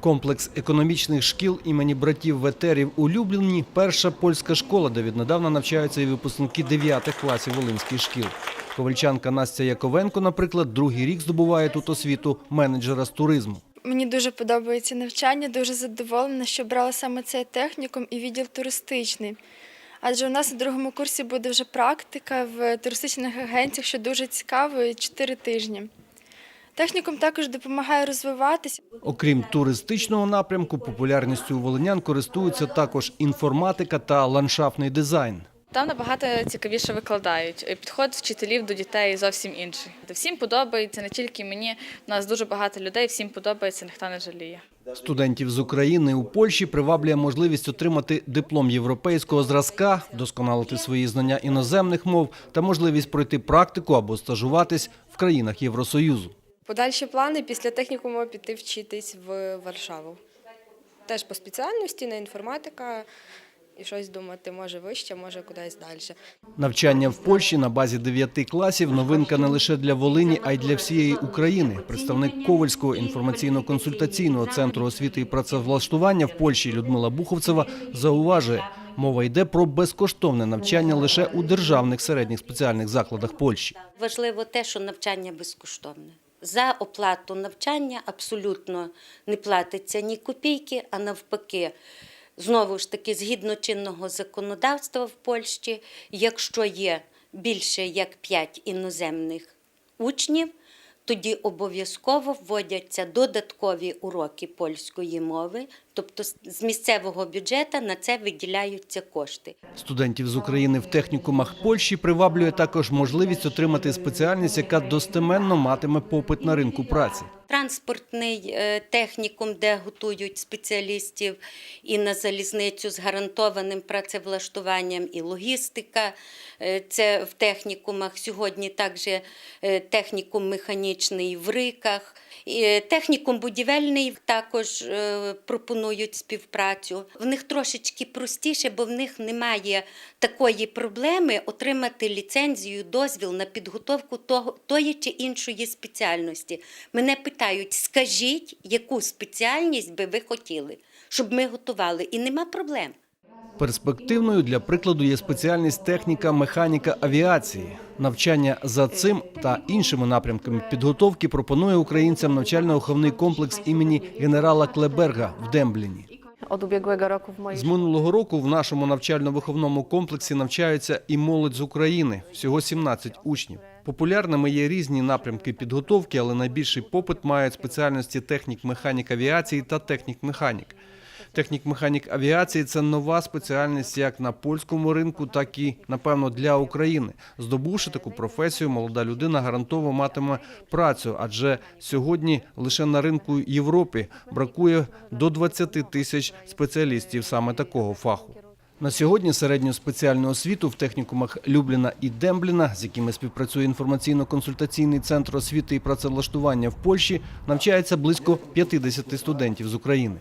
Комплекс економічних шкіл імені братів ветерів у Любліні – перша польська школа, де віднедавна навчаються і випускники 9 класів волинських шкіл. Ковальчанка Настя Яковенко, наприклад, другий рік здобуває тут освіту менеджера з туризму. Мені дуже подобається навчання, дуже задоволена, що брала саме цей технікум і відділ туристичний. Адже у нас на другому курсі буде вже практика в туристичних агенціях, що дуже цікаво, і 4 тижні. Технікум також допомагає розвиватися. Окрім туристичного напрямку, популярністю у волинян користуються також інформатика та ландшафтний дизайн. Там набагато цікавіше викладають. Підход вчителів до дітей зовсім інший. Всім подобається, не тільки мені. У нас дуже багато людей, всім подобається, ніхто не жаліє. Студентів з України у Польщі приваблює можливість отримати диплом європейського зразка, вдосконалити свої знання іноземних мов та можливість пройти практику або стажуватись в країнах Євросоюзу. Подальші плани після технікуму піти вчитись в Варшаву. Теж по спеціальності на інформатика і щось думати, може вище, може кудись далі. Навчання в Польщі на базі 9 класів новинка не лише для Волині, а й для всієї України. Представник Ковальського інформаційно-консультаційного центру освіти і працевлаштування в Польщі Людмила Буховцева зауважує, мова йде про безкоштовне навчання лише у державних середніх спеціальних закладах Польщі. Важливо те, що навчання безкоштовне. За оплату навчання абсолютно не платиться ні копійки, а навпаки. Знову ж таки, згідно чинного законодавства в Польщі, якщо є більше як 5 іноземних учнів, тоді обов'язково вводяться додаткові уроки польської мови, тобто з місцевого бюджету на це виділяються кошти. Студентів з України в технікумах Польщі приваблює також можливість отримати спеціальність, яка достеменно матиме попит на ринку праці. Транспортний е, технікум, де готують спеціалістів і на залізницю з гарантованим працевлаштуванням, і логістика. Е, Це в технікумах. Сьогодні також е, технікум механічний в Риках. І, Технікум будівельний також пропонують співпрацю. В них трошечки простіше, бо в них немає такої проблеми отримати ліцензію, дозвіл на підготовку того, тої чи іншої спеціальності. Мене питають, скажіть, яку спеціальність би ви хотіли, щоб ми готували, і нема проблем. Перспективною для прикладу є спеціальність техніка механіка авіації. Навчання за цим та іншими напрямками підготовки пропонує українцям навчально-оховний комплекс імені генерала Клеберга в Дембліні. Od ubiegłego roku w mojej З минулого року в нашому навчально-виховному комплексі навчаються і молодь з України, всього 17 учнів. Популярними є різні напрямки підготовки, але найбільший попит мають спеціальності технік-механік авіації та технік-механік. Технік-механік авіації це нова спеціальність як на польському ринку, так і напевно для України. Здобувши таку професію, молода людина гарантово матиме працю, адже сьогодні лише на ринку Європи бракує до 20 тисяч спеціалістів саме такого фаху. На сьогодні середню спеціальну освіту в технікумах Любліна і Дембліна, з якими співпрацює інформаційно-консультаційний центр освіти і працевлаштування в Польщі, навчається близько 50 студентів з України.